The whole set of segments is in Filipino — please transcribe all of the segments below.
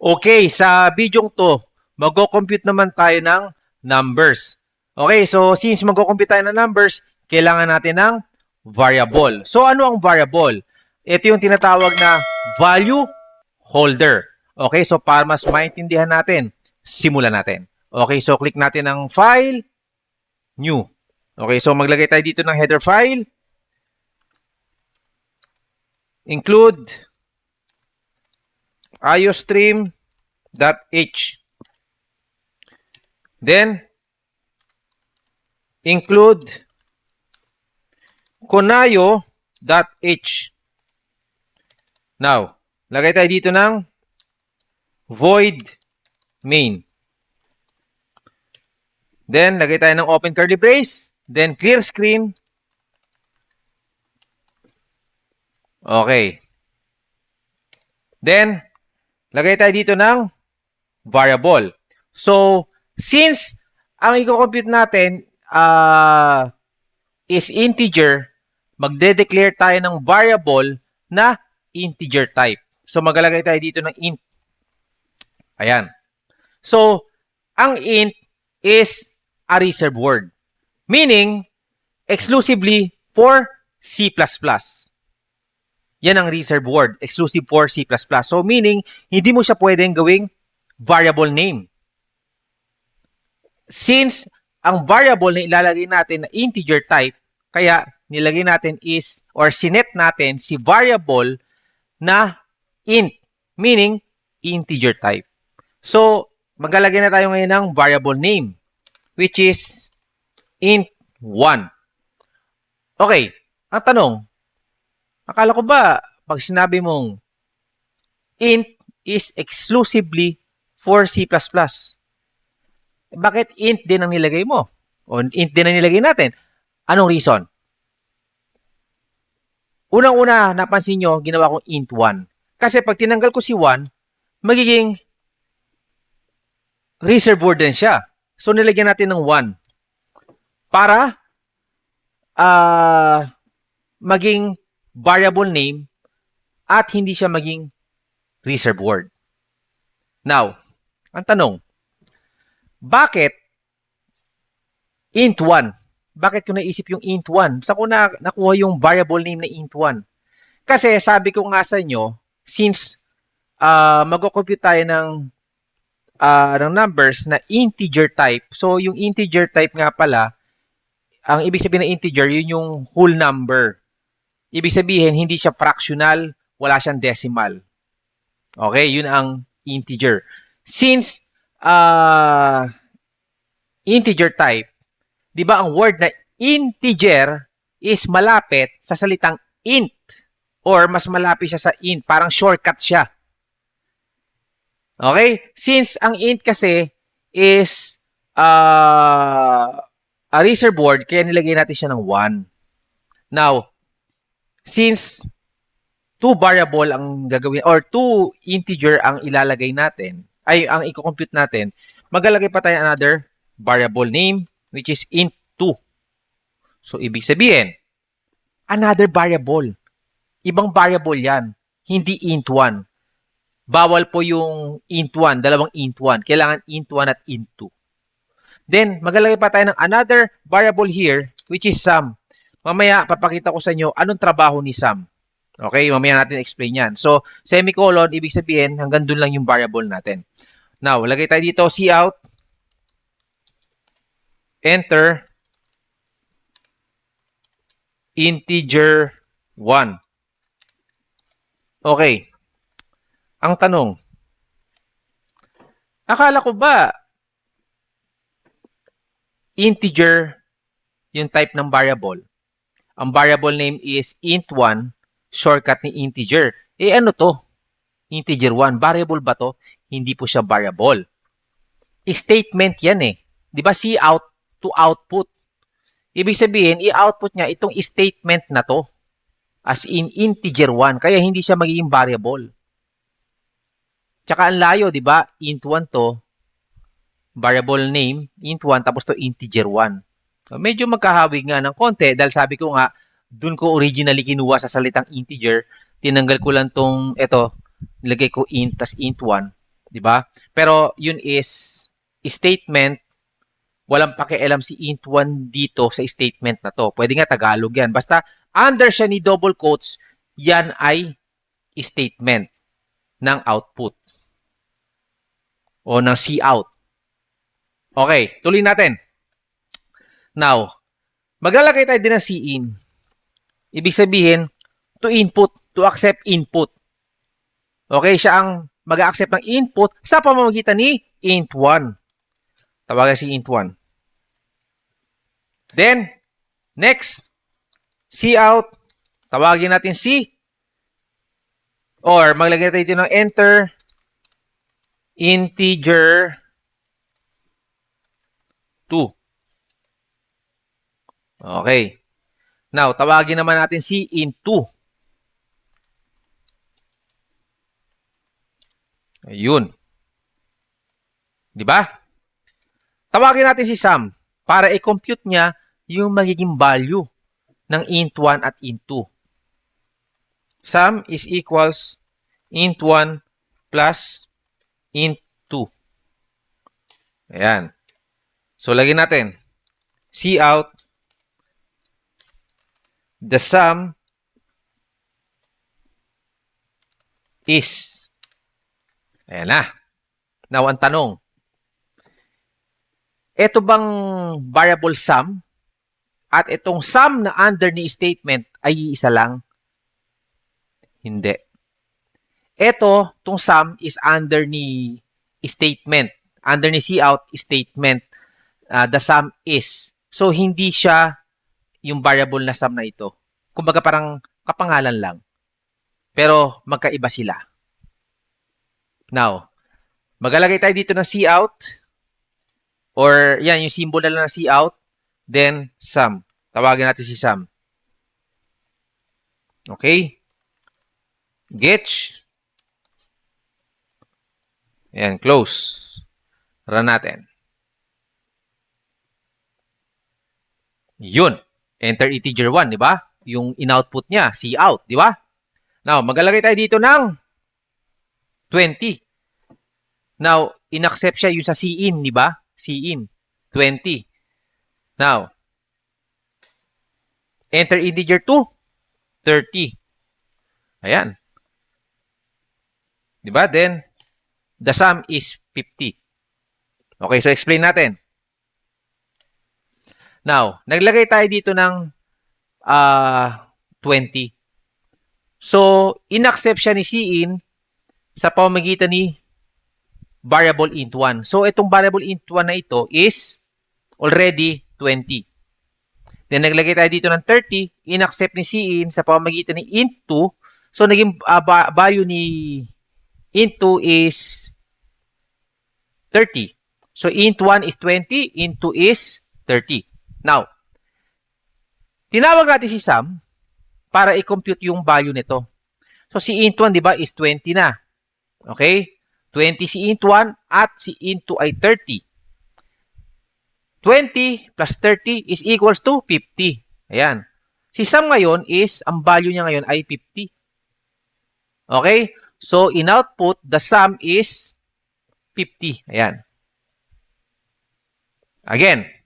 Okay, sa video to, mag-compute naman tayo ng numbers. Okay, so since mag-compute tayo ng numbers, kailangan natin ng variable. So ano ang variable? Ito yung tinatawag na value holder. Okay, so para mas maintindihan natin, simulan natin. Okay, so click natin ng file, new. Okay, so maglagay tayo dito ng header file. Include iostream.h. Then, include konayo.h. Now, lagay tayo dito ng void main. Then, lagay tayo ng open curly brace. Then, clear screen. Okay. Then, lagay tayo dito ng variable. So, since ang i-compute natin uh, is integer, magde-declare tayo ng variable na integer type. So, maglalagay tayo dito ng int. Ayan. So, ang int is a reserved word. Meaning, exclusively for C++. Yan ang reserved word, exclusive for C++. So meaning, hindi mo siya pwedeng gawing variable name. Since ang variable na ilalagay natin na integer type, kaya nilagay natin is, or sinet natin si variable na int, meaning integer type. So, maglalagay na tayo ngayon ng variable name, which is int1. Okay, ang tanong, Akala ko ba, pag sinabi mong int is exclusively for C++, bakit int din ang nilagay mo? O int din ang nilagay natin? Anong reason? Unang-una, napansin nyo, ginawa kong int 1. Kasi pag tinanggal ko si 1, magiging reserve word din siya. So, nilagyan natin ng 1 para uh, maging variable name at hindi siya maging reserve word. Now, ang tanong, bakit int 1? Bakit ko naisip yung int 1? Saan ko na nakuha yung variable name na int 1? Kasi sabi ko nga sa inyo, since uh, mag-compute tayo ng, uh, ng numbers na integer type, so yung integer type nga pala, ang ibig sabihin ng integer, yun yung whole number. Ibig sabihin, hindi siya fractional, wala siyang decimal. Okay, yun ang integer. Since uh, integer type, di ba ang word na integer is malapit sa salitang int or mas malapit siya sa int, parang shortcut siya. Okay? Since ang int kasi is uh, a reserve word, kaya nilagay natin siya ng 1. Now, since two variable ang gagawin or two integer ang ilalagay natin, ay ang i-compute natin, maglalagay pa tayo another variable name which is int 2. So, ibig sabihin, another variable. Ibang variable yan. Hindi int 1. Bawal po yung int 1, dalawang int 1. Kailangan int 1 at int 2. Then, maglalagay pa tayo ng another variable here, which is sum. Mamaya, papakita ko sa inyo anong trabaho ni sum. Okay, mamaya natin explain yan. So, semicolon, ibig sabihin, hanggang dun lang yung variable natin. Now, lagay tayo dito, cout, enter, integer 1. Okay. Ang tanong, akala ko ba integer yung type ng variable? Ang variable name is int1, shortcut ni integer. Eh ano to? Integer 1. Variable ba to? Hindi po siya variable. Statement yan eh. Di ba see out to output? Ibig sabihin, i-output niya itong statement na to as in integer 1. Kaya hindi siya magiging variable. Tsaka ang layo, di ba? int 1 to, variable name, int 1, tapos to integer 1. Medyo magkahawig nga ng konti dahil sabi ko nga, dun ko originally kinuha sa salitang integer, tinanggal ko lang tong, eto, nilagay ko int, tas int 1. 'di ba? Pero yun is statement walang pakialam si int1 dito sa statement na to. Pwede nga Tagalog yan. Basta under siya ni double quotes, yan ay statement ng output o ng cout. Okay, tuloy natin. Now, maglalagay tayo din ng cin. Ibig sabihin, to input, to accept input. Okay, siya ang mag-accept ng input sa pamamagitan ni int1. Tawagan si int1. Then, next, cout. Tawagin natin C. Or maglagay tayo dito ng enter integer 2. Okay. Now, tawagin naman natin si int 2. Ayun. Di ba? Tawagin natin si Sam para i-compute niya yung magiging value ng int 1 at int 2. Sum is equals int 1 plus int 2. Ayan. So, lagyan natin. C out the sum is. Ayan na. Now, ang tanong. Ito bang variable sum at itong sum na under ni statement ay isa lang? Hindi. Ito, itong sum is under ni statement. Under ni cout statement, uh, the sum is. So, hindi siya yung variable na sum na ito. Kumbaga parang kapangalan lang. Pero magkaiba sila. Now, magalagay tayo dito ng cout or yan, yung symbol na lang ng cout then sum. Tawagin natin si sum. Okay? Getch. Ayan, close. Run natin. Yun. Enter integer 1, di ba? Yung in-output niya, cout, di ba? Now, maglalagay tayo dito ng 20. Now, in-accept siya yung sa cin, di ba? Cin, 20. Now, enter integer 2, 30. Ayan. Di ba? Then, the sum is 50. Okay, so explain natin. Now, naglagay tayo dito ng uh, 20. So, in-accept siya ni Cin sa pamamagitan ni variable int1. So, itong variable int1 na ito is already 20. Then, naglagay tayo dito ng 30. In-accept ni Cin sa pamamagitan ni int2. So, naging uh, value ni int2 is 30. So, int1 is 20, int2 is 30. Now, tinawag natin si Sam para i-compute yung value nito. So, si int1, di ba, is 20 na. Okay? 20 si int1 at si int2 ay 30. 20 plus 30 is equals to 50. Ayan. Si Sam ngayon is, ang value niya ngayon ay 50. Okay? So, in output, the sum is 50. Ayan. Again.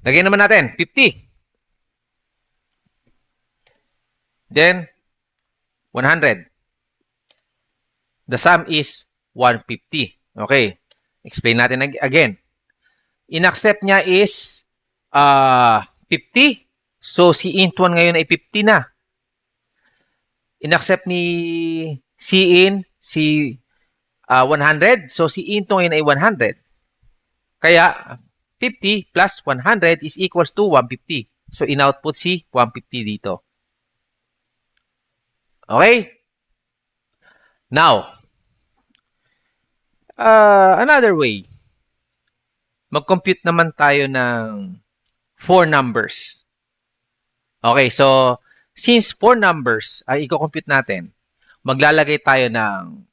Lagyan naman natin, 50. Then, 100. The sum is 150. Okay. Explain natin again. In-accept niya is uh, 50. So, si int1 ngayon ay 50 na. In-accept ni Cin si uh, 100. So, si int2 ngayon ay 100. Kaya, 50 plus 100 is equals to 150. So, in-output si 150 dito. Okay? Now, uh, another way. Mag-compute naman tayo ng four numbers. Okay, so since four numbers ay i-compute natin, maglalagay tayo ng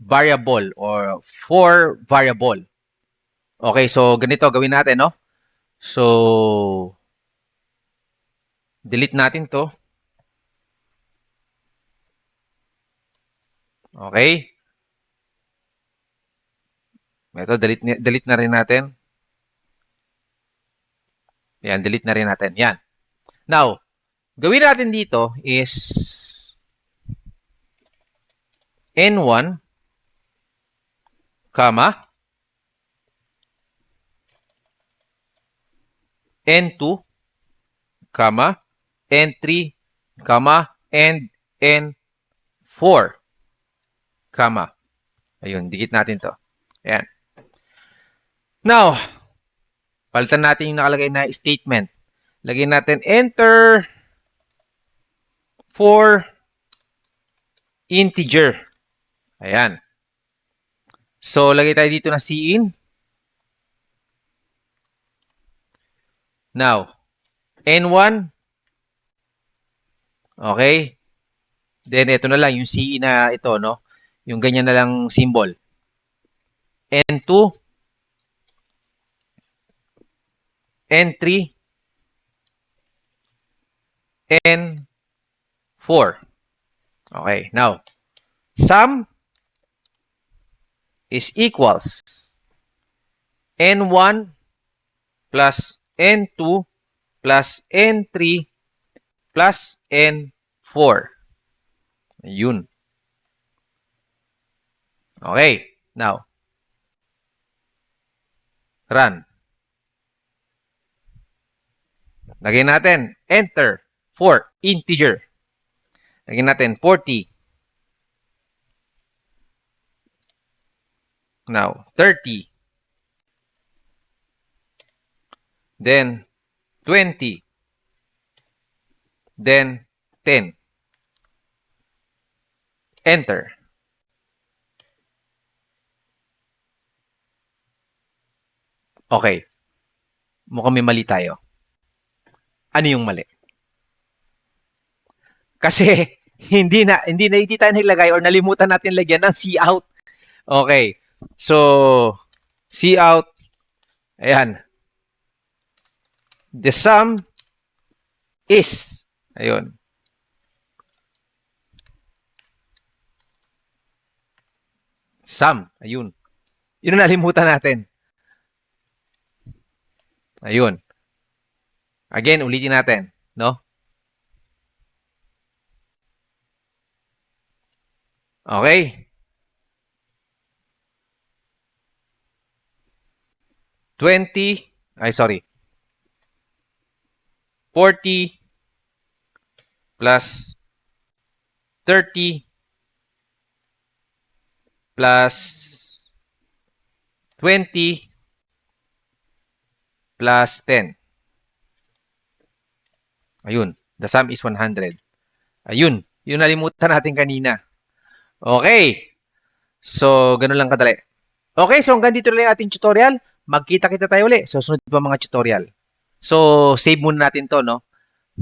variable or four variable. Okay, so ganito gawin natin, no? So, delete natin to. Okay? Ito, delete, delete na rin natin. Yan, delete na rin natin. Yan. Now, gawin natin dito is N1, comma, N2, comma, N3, comma, and N4, comma. Ayun, dikit natin to. Ayan. Now, palitan natin yung nakalagay na statement. Lagyan natin enter for integer. Ayan. So, lagay tayo dito na cin. Now, N1. Okay. Then, ito na lang, yung cin na ito, no? Yung ganyan na lang symbol. N2. N3. N4. Okay, now, sum is equals N1 plus N2 plus N3 plus N4. Ayun. Okay, now, run. Lagyan natin, enter for integer. Lagyan natin 40. Now, 30. Then, 20. Then, 10. Enter. Okay. Mukhang may mali tayo. Ano yung mali? Kasi hindi na hindi na hindi tayo naglagay or nalimutan natin lagyan ng C out. Okay. So C out ayan. The sum is ayun. Sum, ayun. Yun ang nalimutan natin. Ayun. Again, ulitin natin, no? Okay. 20, ay sorry. 40 plus 30 plus 20 plus 10. Ayun. The sum is 100. Ayun. Yung nalimutan natin kanina. Okay. So, ganun lang kadali. Okay, so hanggang dito lang ating tutorial. Magkita-kita tayo ulit sa susunod pa mga tutorial. So, save muna natin to, no?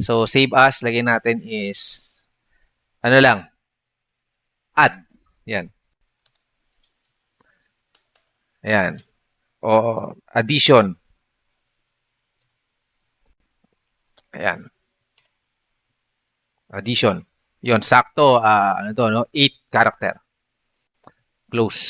So, save as, lagay natin is, ano lang, add. Yan. Ayan. O, addition. Ayan. Addition. Yon sakto, ah, ano to, no? 8 character. Close.